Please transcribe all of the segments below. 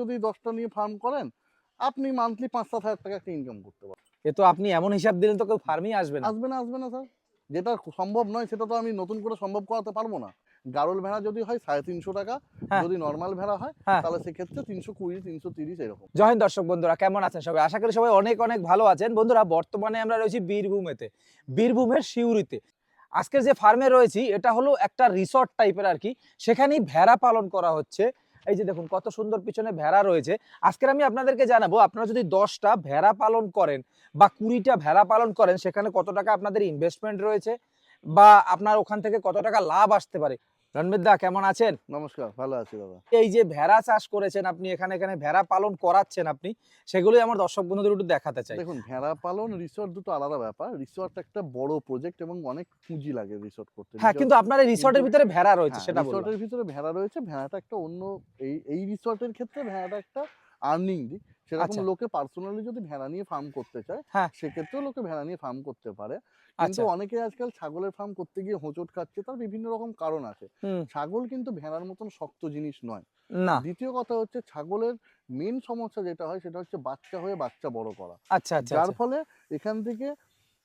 যদি দশটা নিয়ে ফার্ম করেন আপনি মান্থলি পাঁচ সাত হাজার টাকা একটা ইনকাম করতে পারেন এ তো আপনি এমন হিসাব দিলেন তো কেউ ফার্মই আসবে না। আসবে না আসবে না স্যার যেটা সম্ভব নয় সেটা তো আমি নতুন করে সম্ভব করাতে পারব না। গারল ভেড়া যদি হয় সাড়ে তিনশো টাকা। হ্যাঁ। যদি নর্মাল ভেড়া হয় হ্যাঁ। তাহলে সেক্ষেত্রে তিনশো কুড়ি তিনশো তিরিশ এরকম। জয় হিন্দ দর্শক বন্ধুরা কেমন আছেন সবাই? আশা করি সবাই অনেক অনেক ভালো আছেন। বন্ধুরা বর্তমানে আমরা রয়েছি বীরভূমেতে বীরভূমের সিউড়িতে। আজকের যে ফার্মে রয়েছি এটা হলো একটা রিসর্ট টাইপের আর কি। সেখানেই ভেড়া পালন করা হচ্ছে। এই যে দেখুন, কত সুন্দর পিছনে ভেড়া রয়েছে। আজকের আমি আপনাদেরকে জানাব, আপনারা যদি দশটা ভেড়া পালন করেন বা কুড়িটা ভেড়া পালন করেন, সেখানে কত টাকা আপনাদের ইনভেস্টমেন্ট রয়েছে? বা আপনার ওখান থেকে কত টাকা লাভ আসতে পারে? রণবীর দা কেমন আছেন? নমস্কার ভালো আছি দাদা এই যে ভেড়া চাষ করেছেন আপনি এখানে এখানে ভেড়া পালন করাচ্ছেন আপনি সেগুলোই আমার দর্শক বন্ধুদের একটু দেখাতে চাই। দেখুন ভেড়া পালন রিসর্ট দুটো আলাদা ব্যাপার। রিসর্ট একটা বড় প্রজেক্ট এবং অনেক পুঁজি লাগে রিসর্ট করতে। হ্যাঁ কিন্তু আপনার এই রিসর্টের ভিতরে ভেড়া রয়েছে হ্যাঁ, সেটা রিসর্টের ভিতরে ভেড়া রয়েছে ভেড়াটা একটা অন্য এই এই রিসর্টের ক্ষেত্রে ভেড়াটা একটা আর্নিং দিক। সেরকম আচ্ছা। লোকে পার্সোনালি যদি ভেড়া নিয়ে ফার্ম করতে চায় হ্যাঁ। সেক্ষেত্রেও লোকে ভেড়া নিয়ে ফার্ম করতে পারে। কিন্তু আচ্ছা। অনেকে আজকাল ছাগলের ফার্ম করতে গিয়ে হোঁচট খাচ্ছে তার বিভিন্ন রকম কারণ আছে। ছাগল কিন্তু ভেড়ার মতন শক্ত জিনিস নয়। না। দ্বিতীয় কথা হচ্ছে ছাগলের মেন সমস্যা যেটা হয় সেটা হচ্ছে বাচ্চা হয়ে বাচ্চা বড় করা। আচ্ছা আচ্ছা যার। ফলে এখান থেকে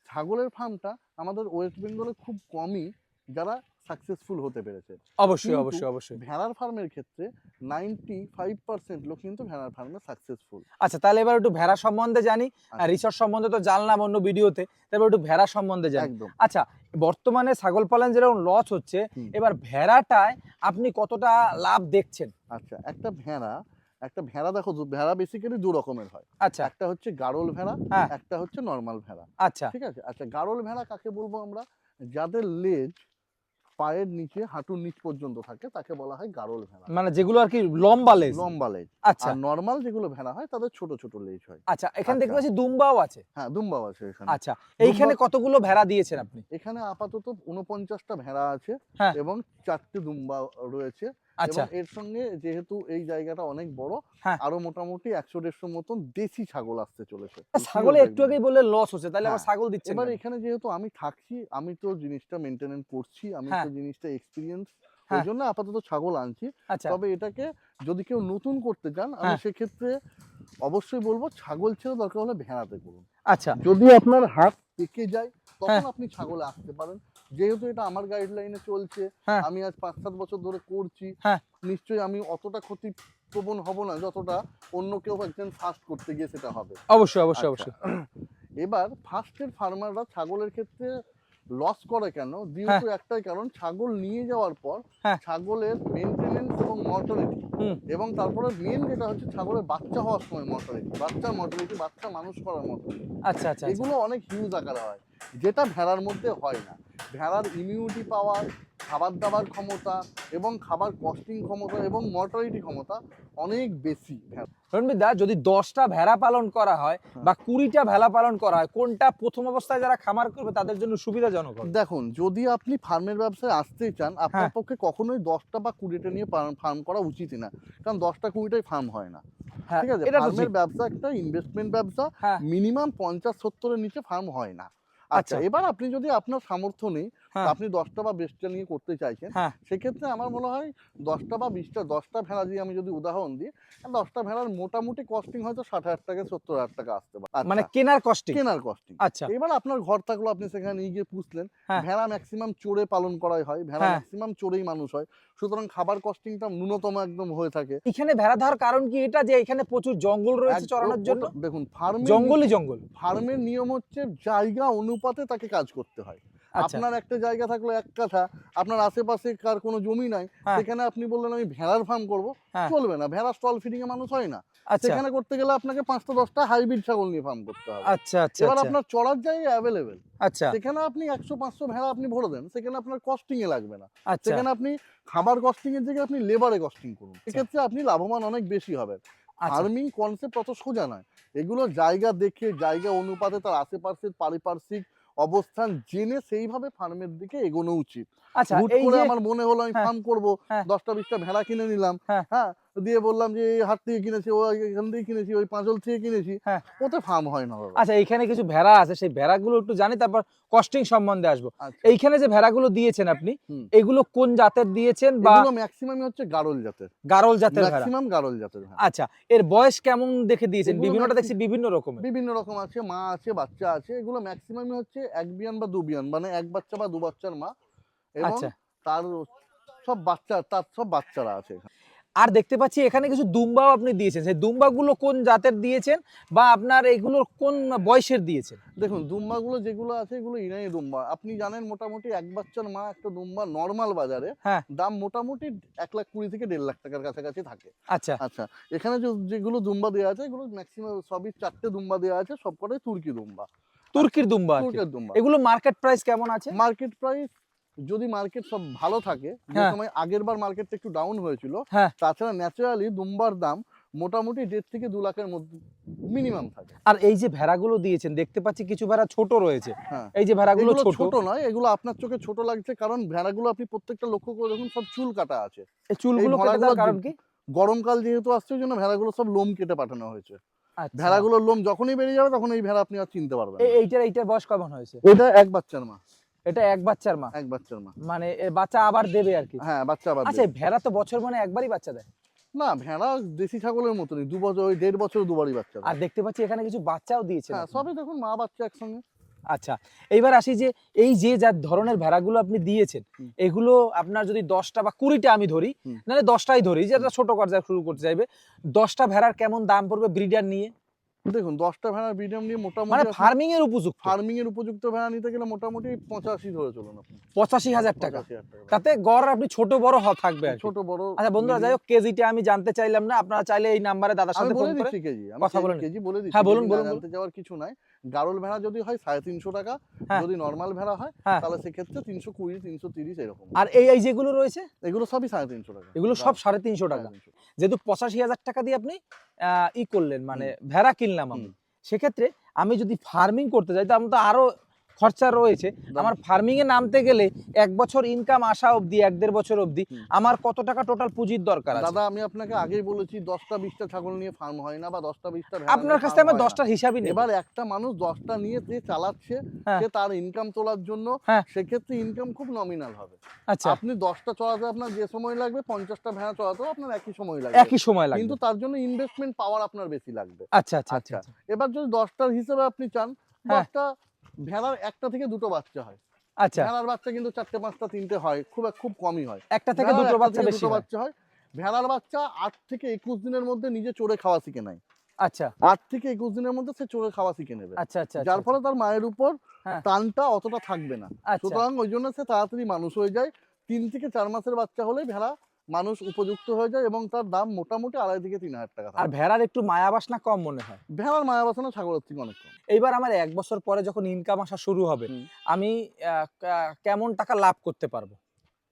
ছাগলের ফার্মটা আমাদের ওয়েস্ট বেঙ্গলে খুব কমই। যারা সাকসেসফুল হতে পেরেছে। অবশ্যই অবশ্যই অবশ্যই। ভেড়ার ফার্মের ক্ষেত্রে নাইনটি ফাইভ পার্সেন্ট লোক কিন্তু ভেড়ার ফার্মে সাকসেসফুল আচ্ছা তাহলে এবার একটু ভেড়া সম্বন্ধে জানি। আচ্ছা। রিসর্ট সম্বন্ধে তো জানলাম অন্য ভিডিওতে। তারপর একটু ভেড়া সম্বন্ধে জানি। একদম। আচ্ছা বর্তমানে ছাগল পালন যেরকম লস হচ্ছে এবার ভেড়াটায় আপনি কতটা লাভ দেখছেন? আচ্ছা একটা ভেড়া একটা ভেড়া দেখো ভেড়া বেসিক্যালি দু রকমের হয়। আচ্ছা। একটা হচ্ছে গাড়ল ভেড়া হ্যাঁ। একটা হচ্ছে নর্মাল ভেড়া। আচ্ছা। ঠিক আছে? আচ্ছা গাড়ল ভেড়া কাকে বলব আমরা? যাদের লেজ পায়ের নিচে হাঁটুর নিচ পর্যন্ত থাকে তাকে বলা হয় গারল ভেড়া। মানে যেগুলো আর কি লম্বা লেজ? লম্বা লেজ। আচ্ছা। নরমাল যেগুলো ভেড়া হয় তাদের ছোট ছোট লেজ হয়। আচ্ছা এখানে দেখতে আচ্ছা। পাচ্ছি দুম্বাও আছে। হ্যাঁ দুম্বাও আছে এখানে। আচ্ছা এইখানে কতগুলো ভেড়া দিয়েছেন আপনি? এখানে আপাতত উনপঞ্চাশটা ভেড়া আছে হ্যাঁ। এবং চারটে দুম্বা রয়েছে। আচ্ছা এর সঙ্গে যেহেতু এই জায়গাটা অনেক বড় হ্যাঁ। আরও মোটামুটি একশো দেড়শো মতন দেশি ছাগল আসতে চলেছে ছাগলে একটু আগেই বললে লস হচ্ছে তাহলে আবার হ্যাঁ। ছাগল দিচ্ছেন এবার এখানে যেহেতু আমি থাকছি আমি তো জিনিসটা মেনটেনেন্স করছি আমি হ্যাঁ। তো জিনিসটা এক্সপিরিয়েন্স ওই। জন্য আপাতত ছাগল আনছি আচ্ছা তবে এটাকে যদি কেউ নতুন করতে চান আমি। সেক্ষেত্রে অবশ্যই বলব ছাগল ছেড়ে দরকার হলে ভেড়াতে করুন আচ্ছা যদি আপনার হাত পেকে যায় তখন। আপনি ছাগলে আসতে পারেন যেহেতু এটা আমার গাইডলাইনে চলছে হ্যাঁ। আমি আজ পাঁচ সাত বছর ধরে করছি হ্যাঁ। নিশ্চয়ই আমি অতটা ক্ষতি প্রবণ হব না যতটা অন্য কেউ একজন ফার্স্ট করতে গিয়ে সেটা হবে অবশ্যই অবশ্যই আচ্ছা। অবশ্যই এবার ফার্স্টের ফার্মাররা ছাগলের ক্ষেত্রে লস করে কেন দ্বিতীয় একটাই কারণ ছাগল নিয়ে যাওয়ার পর হ্যাঁ। ছাগলের মেনটেনেন্স এবং মর্টালিটি এবং তারপরে মেন যেটা হচ্ছে ছাগলের বাচ্চা হওয়ার সময় মর্টালিটি বাচ্চার মর্টালিটি বাচ্চা মানুষ করার মর্টালিটি আচ্ছা আচ্ছা আচ্ছা। এগুলো অনেক হিউজ আকারে হয় যেটা ভেড়ার মধ্যে হয় না। ভেড়ার ইমিউনিটি পাওয়ার খাবার দাবার ক্ষমতা এবং খাবার কস্টিং ক্ষমতা এবং মর্টালিটি ক্ষমতা অনেক বেশি। ভেড়া রণবীর দা যদি দশটা ভেড়া পালন করা হয় হ্যাঁ। বা কুড়িটা ভেড়া পালন করা হয় কোনটা প্রথম অবস্থায় যারা খামার করবে তাদের জন্য সুবিধাজনক দেখুন যদি আপনি ফার্মের ব্যবসায় আসতেই চান আপনার হ্যাঁ। পক্ষে কখনোই দশটা বা কুড়িটা নিয়ে ফার্ম করা উচিত না। কারণ দশটা কুড়িটাই ফার্ম হয় না। হ্যাঁ ঠিক আছে? ফার্মের ব্যবসা একটা ইনভেস্টমেন্ট ব্যবসা মিনিমাম পঞ্চাশ সত্তরের নিচে ফার্ম হয় না। আচ্ছা আচ্ছা। এবার আপনি যদি আপনার সামর্থ্য নেই হ্যাঁ। আপনি দশটা বা বিশটা নিয়ে করতে চাইছেন হ্যাঁ সেক্ষেত্রে আমার মনে হয় দশটা বা বিশটা দশটা ভেড়া দিয়ে আমি যদি উদাহরণ দিই দশটা ভেড়ার মোটামুটি কস্টিং হয়তো ষাট হাজার টাকা সত্তর হাজার টাকা আসতে পারে মানে আচ্ছা, কেনার কস্টিং কেনার কস্টিং আচ্ছা এবার আপনার ঘর থাকল আপনি সেখানে নিয়ে গিয়ে পুষলেন হ্যাঁ। ভেড়া ম্যাক্সিমাম চড়ে পালন করাই হয় ভেড়া। ম্যাক্সিমাম চড়েই মানুষ হয় সুতরাং খাবার কস্টিংটা ন্যূনতম একদম হয়ে থাকে এখানে ভেড়া ধরার কারণ কি এটা যে এখানে প্রচুর জঙ্গল রয়েছে চড়ানোর জন্য দেখুন ফার্মে জঙ্গলই জঙ্গল ফার্মের নিয়ম হচ্ছে জায়গা অনুপাতে তাকে কাজ করতে হয়। আচ্ছা। আপনার একটা জায়গা থাকল এক কাঠা আপনার আশেপাশে কার কোনো জমি নাই হ্যাঁ। সেখানে আপনি বললেন আমি ভেড়ার ফার্ম করব। হ্যাঁ। চলবে না ভেড়া স্টল ফিডিং এ মানুষ হয় না। আচ্ছা। সেখানে করতে গেলে আপনাকে পাঁচটা দশটা হাইব্রিড ছাগল নিয়ে ফার্ম করতে হবে। আচ্ছা আচ্ছা এবার আচ্ছা। আপনার চড়ার জায়গা অ্যাভেলেবেল আচ্ছা। সেখানে আপনি একশো পাঁচশো ভেড়া আপনি ভরে দেন সেখানে আপনার কস্টিং এ লাগবে না। সেখানে আপনি খাবার কস্টিং এর জায়গায় আপনি লেবারে কস্টিং করুন। সেক্ষেত্রে আপনি লাভবান অনেক বেশি হবেন। ফার্মিং কনসেপ্ট অত সোজা নয়। এগুলো জায়গা দেখে জায়গা অনুপাতে তার আশেপাশের পারিপার্শ্বিক অবস্থান জেনে সেইভাবে ফার্মের দিকে এগোনো উচিত। আচ্ছা হুট করে আমার মনে হলো আমি হ্যাঁ, ফার্ম করব হ্যাঁ। দশটা বিশটা ভেড়া কিনে নিলাম। হ্যাঁ। হ্যাঁ দিয়ে বললাম যে এই হাট থেকে কিনেছি ও এখান থেকে কিনেছি ওই পাঁচল থেকে কিনেছি। হ্যাঁ। ওতে ফার্ম হয় না বাবা। আচ্ছা এইখানে কিছু ভেড়া আছে সেই ভেড়াগুলো একটু জানি তারপর কস্টিং সম্বন্ধে আসব। আচ্ছা। এইখানে যে ভেড়াগুলো দিয়েছেন আপনি এগুলো কোন জাতের দিয়েছেন বা এগুলো ম্যাক্সিমামই হচ্ছে গারল জাতের। গারল জাতের ম্যাক্সিমাম গারল জাতের ভেড়া আচ্ছা এর বয়স কেমন দেখে দিয়েছেন? বিভিন্নটা দেখছি বিভিন্ন রকমের। বিভিন্ন রকম আছে মা আছে বাচ্চা আছে এগুলো ম্যাক্সিমামই হচ্ছে এক বিয়ান বা দু বিয়ান মানে এক বাচ্চা বা দু বাচ্চার মা। এবং আচ্ছা। তার সব বাচ্চা তার সব বাচ্চারা আছে। এখানে। আর দেখতে পাচ্ছি এখানে কিছু দুম্বাও আপনি দিয়েছেন। সেই দুম্বাগুলো কোন জাতের দিয়েছেন বা আপনার এগুলোর কোন বয়সের দিয়েছেন? দেখুন দুম্বাগুলো যেগুলো আছে এগুলো ইরানি দুম্বা। আপনি জানেন মোটামুটি এক বাচ্চার মা একটা দুম্বা নর্মাল বাজারে হ্যাঁ। দাম মোটামুটি এক লাখ কুড়ি থেকে দেড় লাখ টাকার কাছাকাছি থাকে। আচ্ছা। আচ্ছা এখানে যেগুলো দুম্বা দেওয়া আছে এগুলো ম্যাক্সিমাম সবই চারটে দুম্বা দেওয়া আছে সবকটাই তুর্কি দুম্বা। তুর্কির দুম্বা এগুলো মার্কেট প্রাইস কেমন আছে? মার্কেট প্রাইস যদি মার্কেট সব ভালো থাকে যে হ্যাঁ। সময় আগের বার মার্কেটটা একটু ডাউন হয়েছিল হ্যাঁ। তাছাড়া ন্যাচারালি দুম্বার দাম মোটামুটি দেড় থেকে দু লাখের মধ্যে মিনিমাম থাকে। আর এই যে ভেড়াগুলো দিয়েছেন দেখতে পাচ্ছি কিছু ভেড়া ছোট রয়েছে। হ্যাঁ। এই যে ভেড়াগুলো ছোট। নয় এগুলো আপনার চোখে ছোট লাগছে কারণ ভেড়াগুলো আপনি প্রত্যেকটা লক্ষ্য করে দেখুন সব চুল কাটা আছে। এই চুলগুলো কারণ কি? গরমকাল যেহেতু আসছে ওই জন্য ভেড়াগুলো সব লোম কেটে পাঠানো হয়েছে। আচ্ছা। ভেড়াগুলোর লোম যখনই বেরিয়ে যাবে তখন এই ভেড়া আপনি আর চিনতে পারবেন এইটার এইটার বয়স কেমন হয়েছে? এটা এক বাচ্চার মা। এটা এক বাচ্চার মা। এক বাচ্চার মা। মানে বাচ্চা আবার দেবে আর কি। হ্যাঁ বাচ্চা আবার আচ্ছা ভেড়া তো বছর মানে একবারই বাচ্চা দেয়? না ভেড়া দেশি ছাগলের মতনই। দু বছর ওই দেড় বছর দুবারই বাচ্চা আর দেখতে পাচ্ছি এখানে কিছু বাচ্চাও দিয়েছে হ্যাঁ সবই দেখুন মা বাচ্চা একসঙ্গে। আচ্ছা এইবার আসি যে এই যে যা ধরনের ভেড়াগুলো আপনি দিয়েছেন এগুলো আপনার যদি দশটা বা কুড়িটা আমি ধরি। নাহলে দশটাই ধরি যেটা ছোট পর্যায়ে শুরু করতে চাইবে। দশটা ভেড়ার কেমন দাম পড়বে ব্রিডার নিয়ে? দেখুন দশটা ভেড়ার ব্রিডিয়াম নিয়ে মানে মোটামুটি ফার্মিং এর উপযুক্ত? ফার্মিং এর উপযুক্ত ভেড়া নিতে গেলে মোটামুটি পঁচাশি ধরে চলুন আপনি। পঁচাশি হাজার টাকা। তাতে গড় আপনি ছোট বড় হ- থাকবে ছোট বড় আচ্ছা বন্ধুরা যাই হোক কেজিটা আমি জানতে চাইলাম না আপনারা চাইলে এই নাম্বারে দাদার সাথে বলে ফোন করে কেজি কথা বলে। কেজি বলে দিচ্ছি হ্যাঁ, বলুন, বলুন, জানতে যাওয়ার কিছু নাই। গারল ভেড়া যদি হয় সাড়ে তিনশো টাকা হ্যাঁ। যদি নর্মাল ভেড়া হয় হ্যাঁ। তাহলে সেক্ষেত্রে তিনশো কুড়ি তিনশো তিরিশ এরকম। আর এই এই যেগুলো রয়েছে? এগুলো সবই সাড়ে তিনশো টাকা। এগুলো সব সাড়ে তিনশো টাকা। যেহেতু পঁচাশি হাজার টাকা দিয়ে আপনি আহ, ই করলেন মানে ভেড়া কিনলাম আমি। সেক্ষেত্রে আমি যদি ফার্মিং করতে যাই তো আমি তো আরও খরচা রয়েছে। আমার ফার্মিং এ নামতে গেলে এক বছর ইনকাম আসা অবধি এক দেড় বছর অবধি আমার কত টাকা টোটাল পুঁজির দরকার আছে? দাদা আমি আপনাকে আগেই বলেছি দশটা বিশটা ছাগল নিয়ে ফার্ম হয় না বা দশটা বিশটা আপনার কাছ আমার। দশটার হিসাবই নেই। এবার একটা মানুষ দশটা নিয়ে যে চালাচ্ছে হ্যাঁ। সে তার ইনকাম তোলার জন্য হ্যাঁ। সেক্ষেত্রে ইনকাম খুব নমিনাল হবে। আচ্ছা। আপনি দশটা চড়াতে আপনার যে সময় লাগবে পঞ্চাশটা ভেড়া চড়াতেও আপনার একই সময় লাগবে। একই সময় লাগবে। কিন্তু তার জন্য ইনভেস্টমেন্ট পাওয়ার আপনার বেশি লাগবে। আচ্ছা আচ্ছা আচ্ছা। আচ্ছা। এবার যদি দশটার হিসেবে আপনি চান হ্যাঁ। দশটা ভেড়ার একটা থেকে দুটো বাচ্চা হয়। আচ্ছা। ভেড়ার বাচ্চা কিন্তু চারটে পাঁচটা তিনটে হয় খুব খুব কমই হয়। একটা থেকে দুটো বাচ্চা বেশি দুটো বাচ্চা হয়। ভেড়ার বাচ্চা আট থেকে একুশ দিনের মধ্যে নিজে চড়ে খাওয়া শিখে নেয়। আচ্ছা। আট থেকে একুশ দিনের মধ্যে সে চড়ে খাওয়া শিখে নেবে। আচ্ছা আচ্ছা যার ফলে তার মায়ের উপর হ্যাঁ। টানটা অতটা থাকবে না। আচ্ছা। সুতরাং ওই জন্য সে তাড়াতাড়ি মানুষ হয়ে যায়। তিন থেকে চার মাসের বাচ্চা হলে ভেড়া মানুষ উপযুক্ত হয়ে যায় এবং তার দাম মোটামুটি আড়াই থেকে তিন হাজার টাকা আর ভেড়ার একটু মায়া বাসনা কম মনে হয়। ভেড়ার মায়া বাসনা ছাগলের থেকে অনেক কম। এইবার আমার এক বছর পরে যখন ইনকাম আসা শুরু হবে আমি কেমন টাকা লাভ করতে পারব?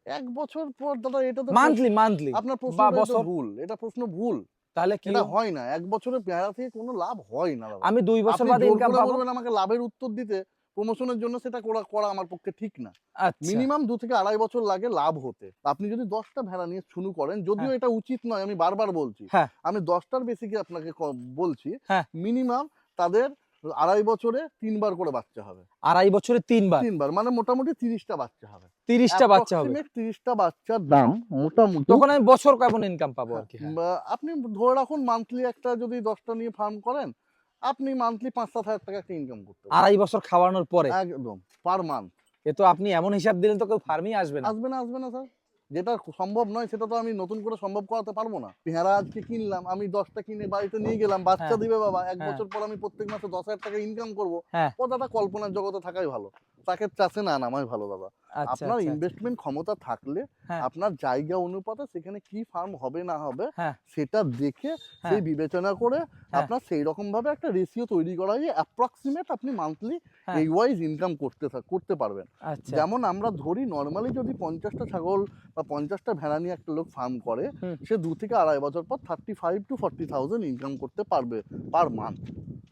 এক বছর পর দাদা এটা তো মান্থলি মান্থলি আপনার প্রশ্ন ভুল এটা প্রশ্ন ভুল। তাহলে কি হয় না এক বছরে ভেড়া থেকে কোনো লাভ হয় না আমি দুই বছর বাদে ইনকাম পাবো? আমাকে লাভের উত্তর দিতে। প্রমোশনের জন্য সেটা করা করা আমার পক্ষে ঠিক না। আচ্ছা। মিনিমাম দু থেকে আড়াই বছর লাগে লাভ হতে। আপনি যদি দশটা ভেড়া নিয়ে শুরু করেন যদিও এটা উচিত নয় আমি বারবার বলছি। হ্যাঁ। আমি দশটার বেশি কি আপনাকে বলছি হ্যাঁ। মিনিমাম তাদের আড়াই বছরে তিনবার করে বাচ্চা হবে। আড়াই বছরে তিনবার? তিনবার মানে মোটামুটি তিরিশটা বাচ্চা হবে। তিরিশটা বাচ্চা হবে। তিরিশটা বাচ্চার দাম মোটামুটি। তখন আমি বছর কেমন ইনকাম পাবো আর কি? হ্যাঁ। আপনি ধরে রাখুন মান্থলি একটা যদি দশটা নিয়ে ফার্ম করেন আপনি মান্থলি পাঁচ সাত হাজার টাকা একটা ইনকাম করতে আড়াই বছর খাওয়ানোর পরে? একদম পার মান্থ এ তো আপনি এমন হিসাব দিলেন তো কেউ ফার্মই আসবে না। আসবে না আসবে না স্যার যেটা সম্ভব নয় সেটা তো আমি নতুন করে সম্ভব করাতে পারব না। ভেড়া আজকে কিনলাম আমি দশটা কিনে বাড়িতে নিয়ে গেলাম বাচ্চা হ্যাঁ। দিবে বাবা। এক হ্যাঁ। বছর পর আমি প্রত্যেক মাসে দশ হাজার টাকা ইনকাম করব। হ্যাঁ। ও দাদা কল্পনার জগতে থাকাই ভালো। তাকে চাষে না নামাই ভালো দাদা। আপনার আচ্ছা, ইনভেস্টমেন্ট ক্ষমতা থাকলে হ্যাঁ। আপনার জায়গা অনুপাতে সেখানে কি ফার্ম হবে না হবে হ্যাঁ। সেটা দেখে হ্যাঁ। সেই বিবেচনা করে। আপনার সেই রকম ভাবে একটা রেশিও তৈরি করা হয় অ্যাপ্রক্সিমেট আপনি মান্থলি। এই ওয়াইজ ইনকাম করতে করতে পারবেন আচ্ছা যেমন আমরা ধরি নর্মালি যদি পঞ্চাশটা ছাগল বা পঞ্চাশটা ভেড়া নিয়ে একটা লোক ফার্ম করে সে দু থেকে আড়াই বছর পর thirty five to forty thousand income করতে পারবে পার মান্থ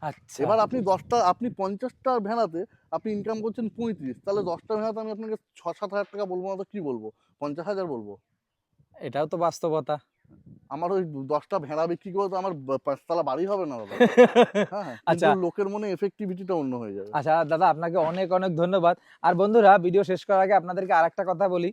আচ্ছা। এবার আপনি দশটা আপনি পঞ্চাশটা ভেড়াতে আপনি ইনকাম করছেন পঁয়ত্রিশ তাহলে দশটা ভেড়াতে আমি আপনাকে ছ সাত হাজার টাকা বলব না তো কি বলব? পঞ্চাশ হাজার বলব? এটাও তো বাস্তবতা। আমার ওই দশটা ভেড়া বিক্রি করে তো আমার পাঁচতলা বাড়ি হবে না দাদা। হ্যাঁ হ্যাঁ আচ্ছা। লোকের মনে এফেক্টিভিটিটা অন্য হয়ে যাবে। আচ্ছা দাদা আপনাকে অনেক অনেক ধন্যবাদ। আর বন্ধুরা ভিডিও শেষ করার আগে আপনাদেরকে আরেকটা কথা বলি।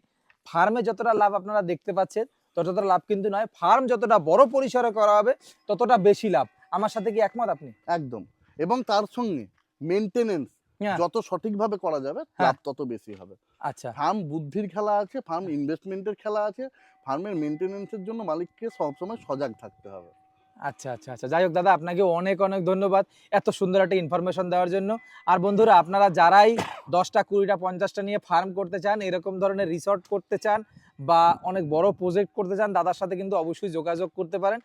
ফার্মে যতটা লাভ আপনারা দেখতে পাচ্ছেন ততটা লাভ কিন্তু নয়। ফার্ম যতটা বড় পরিসরে করা হবে ততটা বেশি লাভ। আমার সাথে কি একমত আপনি? একদম। এবং তার সঙ্গে মেনটেনেন্স হ্যাঁ। যত সঠিকভাবে করা যাবে হ্যাঁ। লাভ তত বেশি হবে। আচ্ছা। ফার্ম বুদ্ধির খেলা আছে ফার্ম ইনভেস্টমেন্টের খেলা আছে ফার্মের মেনটেনেন্সের জন্য মালিককে সবসময় সজাগ থাকতে হবে। আচ্ছা আচ্ছা আচ্ছা। যাই হোক দাদা আপনাকে অনেক অনেক ধন্যবাদ এত সুন্দর একটা ইনফরমেশন দেওয়ার জন্য। আর বন্ধুরা আপনারা যারাই দশটা কুড়িটা পঞ্চাশটা নিয়ে ফার্ম করতে চান এরকম ধরনের রিসর্ট করতে চান বা অনেক বড় প্রজেক্ট করতে চান দাদার সাথে কিন্তু অবশ্যই যোগাযোগ করতে পারেন।